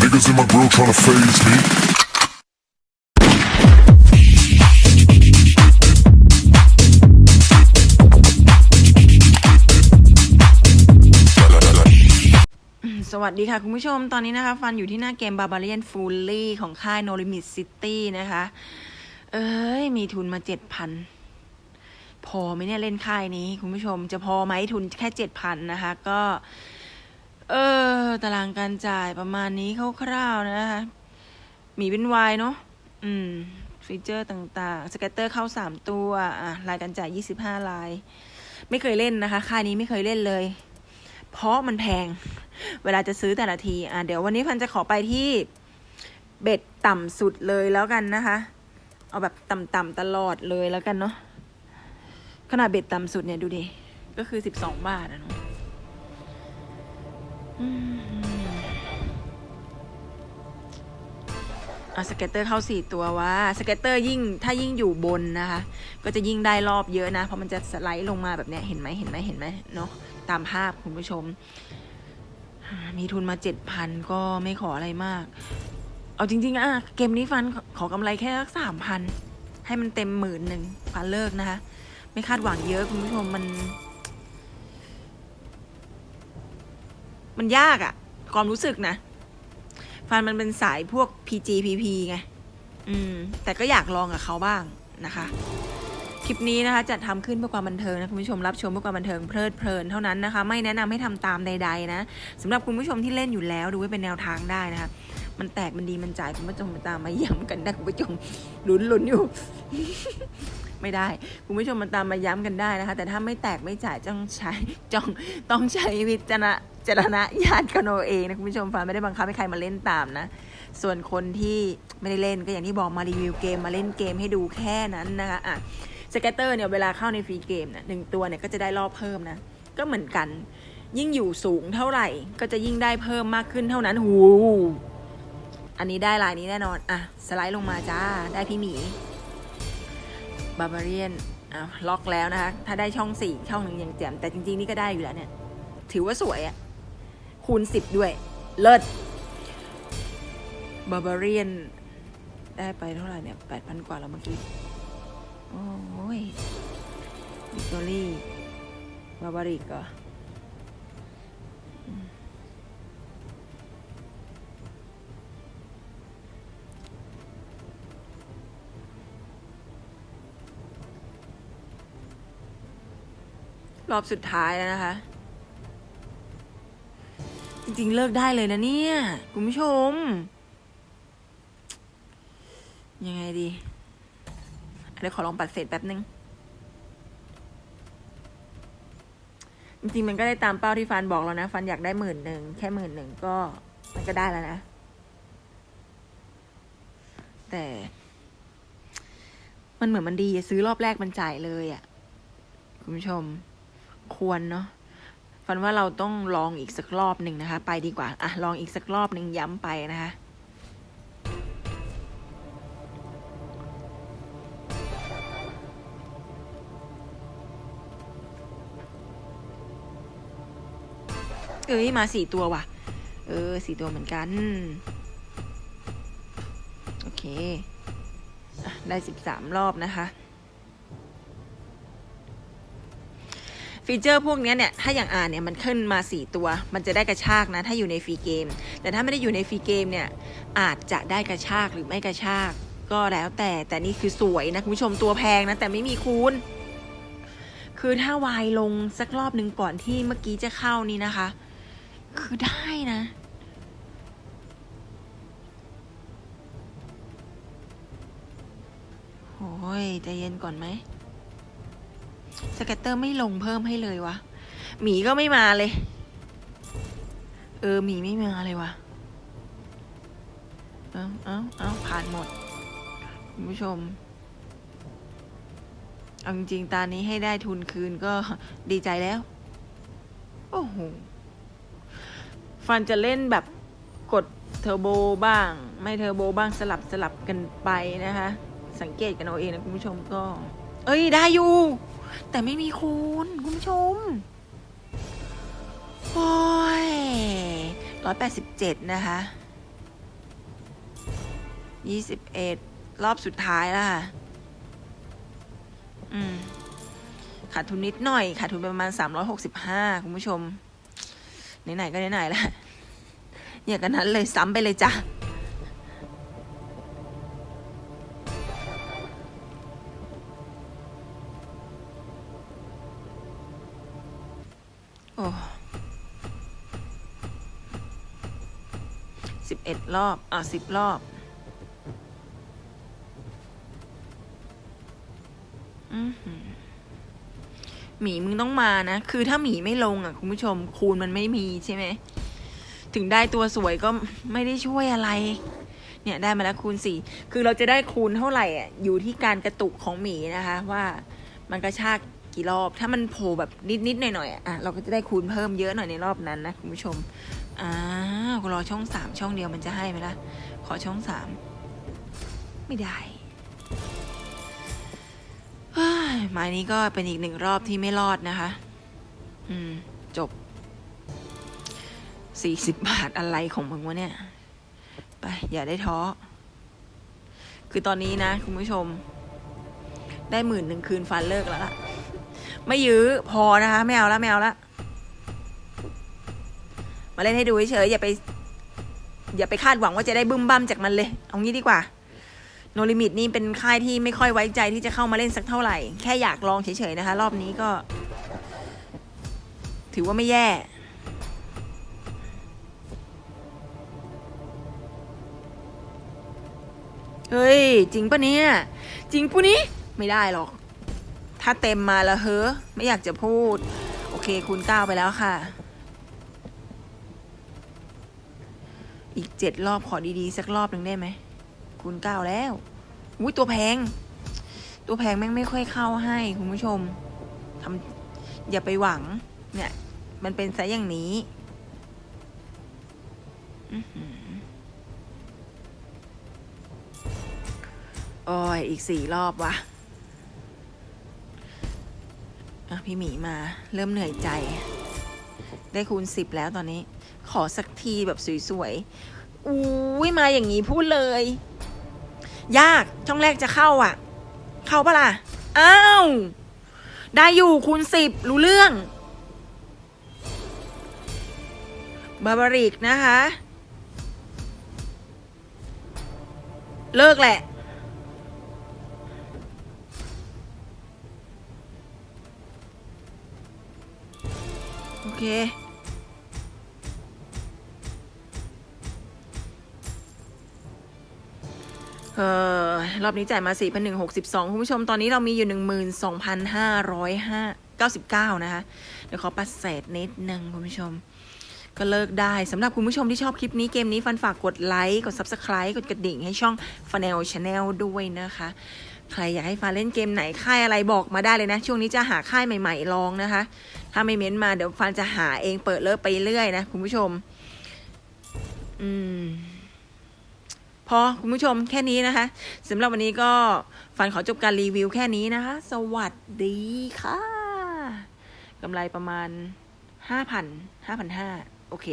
Niggas in my grill tryna phase me. สวัสดีค่ะ คุณผู้ชมตอนนี้นะคะ ฟันอยู่ที่หน้าเกม Barbarian Fully ของค่าย No Limit City นะคะ เอ้ย มีทุนมาเจ็ดพันพอไหมเนี่ยเล่นค่ายนี้ คุณผู้ชมจะพอไหมทุนแค่เจ็ดพันนะคะ ก็ เออ ตารางการจ่ายประมาณนี้คร่าวๆนะคะ มีเป็นวายเนาะ อืม ฟีเจอร์ต่างๆ สเกตเตอร์เข้าสามตัว อะ รายการจ่ายยี่สิบห้าลาย ไม่เคยเล่นนะคะ ค่ายนี้ไม่เคยเล่นเลย เพราะมันแพง เวลาจะซื้อแต่ละที อะ เดี๋ยววันนี้พันจะขอไปที่เบ็ดต่ำสุดเลยแล้วกันนะคะ เอาแบบต่ำๆตลอดเลยแล้วกันเนาะ ขนาดเบ็ดต่ำสุดเนี่ยดูดิ ก็คือสิบสองบาทอะเนาะ อืมอะสเก็ตเตอร์เข้าสี่ตัวว่าสเก็ตเตอร์ยิ่งถ้ายิ่งอยู่บนนะคะ ก็จะยิ่งได้รอบเยอะนะ เพราะมันจะสไลด์ลงมาแบบเนี้ยเห็นไหมเห็นไหมเห็นไหมเนาะตามภาพคุณผู้ชม มีทุนมาเจ็ดพันก็ไม่ขออะไรมาก เอาจริง ๆอะเกมนี้ฟันขขอกำไรแค่สามพันให้มันเต็มหมื่นหนึ่งฟันเลิกนะคะ ไม่คาดหวังเยอะคุณผู้ชมมัน มันยากอะความรู้สึกนะ ฟันมันเป็นสายพวก PG PP ไง อืม แต่ก็อยากลองกับเขาบ้างนะคะ คลิปนี้นะคะจะทำขึ้นเพื่อความบันเทิงนะคุณผู้ชมรับชมเพื่อความบันเทิงเพลิดเพลินเท่านั้นนะคะ ไม่แนะนำให้ทำตามใด ๆ นะสำหรับคุณผู้ชมที่เล่นอยู่แล้วดูไว้เป็นแนวทางได้นะคะ มันแตกมันดีมันจ่ายคุณผู้ชมมาตามมาย้ำกันได้คุณผู้ชมลุ้นลุ้นอยู่ ไม่ได้ คุณผู้ชมมาตามมาย้ำกันได้นะคะ แต่ถ้าไม่แตกไม่จ่ายต้องใช้จ้องต้องใช้วิจารณ จารณญาณกันเอาเองนะคุณผู้ชมฟ้าไม่ได้บังคับให้ใครมาเล่นตามนะ ส่วนคนที่ไม่ได้เล่นก็อย่างที่บอกมารีวิวเกมมาเล่นเกมให้ดูแค่นั้นนะคะอะสเกตเตอร์เนี่ยเวลาเข้าในฟรีเกมเนี่ยหนึ่งตัวเนี่ยก็จะได้รอบเพิ่มนะ ก็เหมือนกัน ยิ่งอยู่สูงเท่าไหร่ ก็จะยิ่งได้เพิ่มมากขึ้นเท่านั้นหูอันนี้ได้ลายนี้แน่นอน อะ สไลด์ลงมาจ้า ได้พี่หมีบาบาเรียนอะล็อกแล้วนะคะ ถ้าได้ช่องสี่ช่องหนึ่งยังแจ่มแต่จริง ๆ นี่ก็ได้อยู่แล้วเนี่ย ถือว่าสวยอะ คูณสิบด้วย เลิศบาบาเรียน ได้ไปเท่าไหร่เนี่ยแปดพันกว่าแล้วเมื่อกี้ โอ้ยวิกตอรี่บาบาริกเหรออืมรอบสุดท้ายแล้วนะคะ ริงๆเลิกได้เลยนะเนี่ยคุณผู้ชม ยังไงดีเดี๋ยวขอลองปัดเศษแป๊บนึง จริงๆมันก็ได้ตามเป้าที่ฟันบอกแล้วนะ ฟันอยากได้หมื่นหนึ่งแค่หมื่นหนึ่งก็มันก็ได้แล้วนะ แต่ มันเหมือนมันดีซื้อรอบแรกมันจ่ายเลยอะ่ะ คุณผู้ชม ควรเนาะ ฟันว่าเราต้องลองอีกสักรอบหนึ่งนะคะ ไปดีกว่า อะ ลองอีกสักรอบหนึ่งย้ำไปนะคะเอ้ยมาสี่ตัวว่ะ เออสี่ตัวเหมือนกัน โอเค ได้สิบสามรอบนะคะ ฟีเจอร์พวกนี้เนี่ย ถ้าอย่างอ่านเนี่ยมันขึ้นมาสี่ตัว มันจะได้กระชากนะ ถ้าอยู่ในฟรีเกม แต่ถ้าไม่ได้อยู่ในฟรีเกมเนี่ย อาจจะได้กระชากหรือไม่กระชาก ก็แล้วแต่แต่นี่คือสวยนะคุณผู้ชมตัวแพงนะ แต่ไม่มีคูณ คือถ้าวายลงสักรอบหนึ่งก่อนที่เมื่อกี้จะเข้านี่นะคะ คือได้นะโอ้ยใจเย็นก่อนไหม สเก็ตเตอร์ไม่ลงเพิ่มให้เลยวะ หมีก็ไม่มาเลย เออ หมีไม่มาเลยวะเอาเอาเอาผ่านหมด คุณผู้ชม เอาจริงๆ ตานี้ให้ได้ทุนคืนก็ดีใจแล้ว โอ้โห ฟันจะเล่นแบบกดเทอร์โบบ้าง ไม่เทอร์โบบ้างสลับสลับกันไปนะคะ สังเกตกันเอาเองนะคุณผู้ชมก็ เอ้ย ได้อยู่ แต่ไม่มีคูณคุณผู้ชม โอ้ยร้อยแปดสิบเจ็ดนะคะยี่สิบเอ็ดรอบสุดท้ายแล้วค่ะ อืม ขาดทุนนิดหน่อย ขาดทุนปประมาณสามร้อยหกสิบห้าคุณผู้ชม ไหนๆก็ไหนๆแล้วอย่างกันนั้นเลยซ้ำไปเลยจ้ะ สิบเอ็ดรอบ อะสิบรอบ อือหือหมีมึงต้องมานะ คือถ้าหมีไม่ลงอะ คุณผู้ชม คูณมันไม่มีใช่ไหม ถึงได้ตัวสวยก็ไม่ได้ช่วยอะไร เนี่ยได้มาแล้วคูณสี่ คือเราจะได้คูณเท่าไหร่อะ อยู่ที่การกระตุกของหมีนะคะ ว่ามันกระชาก กี่รอบ ถ้ามันโผล่แบบนิดๆหน่อยๆอะเราก็จะได้คูณเพิ่มเยอะหน่อยในรอบนั้นนะคุณผู้ชมอ้าวรอช่องสามช่องเดียวมันจะให้ไหมล่ะ ขอช่องสามไม่ได้หมายนี้ก็เป็นอีกหนึ่งรอบที่ไม่รอดนะคะ อืม จบสี่สิบบาทอะไรของมึงวะเนี่ย ไป อย่าได้ท้อ คือตอนนี้นะ คุณผู้ชม ได้หมื่นหนึ่งคืนฟันเลิกแล้วล่ะ ไม่ยื้อพอนะคะไม่เอาแล้วไม่เอาแล้วมาเล่นให้ดูเฉยอย่าไป อย่าไปคาดหวังว่าจะได้บึ้มบั้มจากมันเลย เอางี้ดีกว่าโนลิมิตนี่เป็นค่ายที่ไม่ค่อยไว้ใจที่จะเข้ามาเล่นสักเท่าไหร่ แค่อยากลองเฉยๆนะคะ รอบนี้ก็ ถือว่าไม่แย่ เฮ้ย จริงปะเนี่ย จริงปุนี้ ไม่ได้หรอก ถ้าเต็มมาแล้วเฮ้อไม่อยากจะพูด โอเคคูณเก้าไปแล้วค่ะ อีกเจ็ดรอบขอดีๆ สักรอบหนึ่งได้ไหมคูณเก้าแล้วอุ้ยตัวแพง ตัวแพงแม่งไม่ค่อยเข้าให้คุณผู้ชมทำอย่าไปหวัง เนี่ย มันเป็นซะอย่างนี้อ้อหือโอ้ยอีกสี่รอบวะ อะพี่หมีมาเริ่มเหนื่อยใจ ได้คูณสิบแล้วตอนนี้ ขอสักทีแบบสวยๆอุ้ยมาอย่างนี้พูดเลย ยากช่องแรกจะเข้าอะ เข้าปะล่ะ อ้าว ได้อยู่คูณสิบรู้เรื่อง บาบาริกนะคะ เลิกแหละ เค เออรอบนี้จ่ายมา 4 1 6 2 คุณผู้ชม ตอนนี้เรามีอยู่ 12,599 นะคะ เดี๋ยวขอปัดเศษนิดนึงคุณผู้ชม ก็เลิกได้สำหรับคุณผู้ชมที่ชอบคลิปนี้เกมนี้ฟันฝากกดไลค์ กด Subscribe กดกระดิ่งให้ช่อง f a n e l Channel ด้วยนะคะ ใครอยากให้ฟ้าเล่นเกมไหนค่ายอะไรบอกมาได้เลยนะ ช่วงนี้จะหาค่ายใหม่ ๆลองนะคะ ถ้าไม่เม้นมาเดี๋ยวฟันจะหาเองเปิดเลิกไปเรื่อยนะคุณผู้ชม อืมพอคุณผู้ชมแค่นี้นะคะสำหรับวันนี้ก็ฟันขอจบการรีวิวแค่นี้นะคะ สวัสดีค่ะกำไรประมาณห้าพันห้าพันห้าโอเค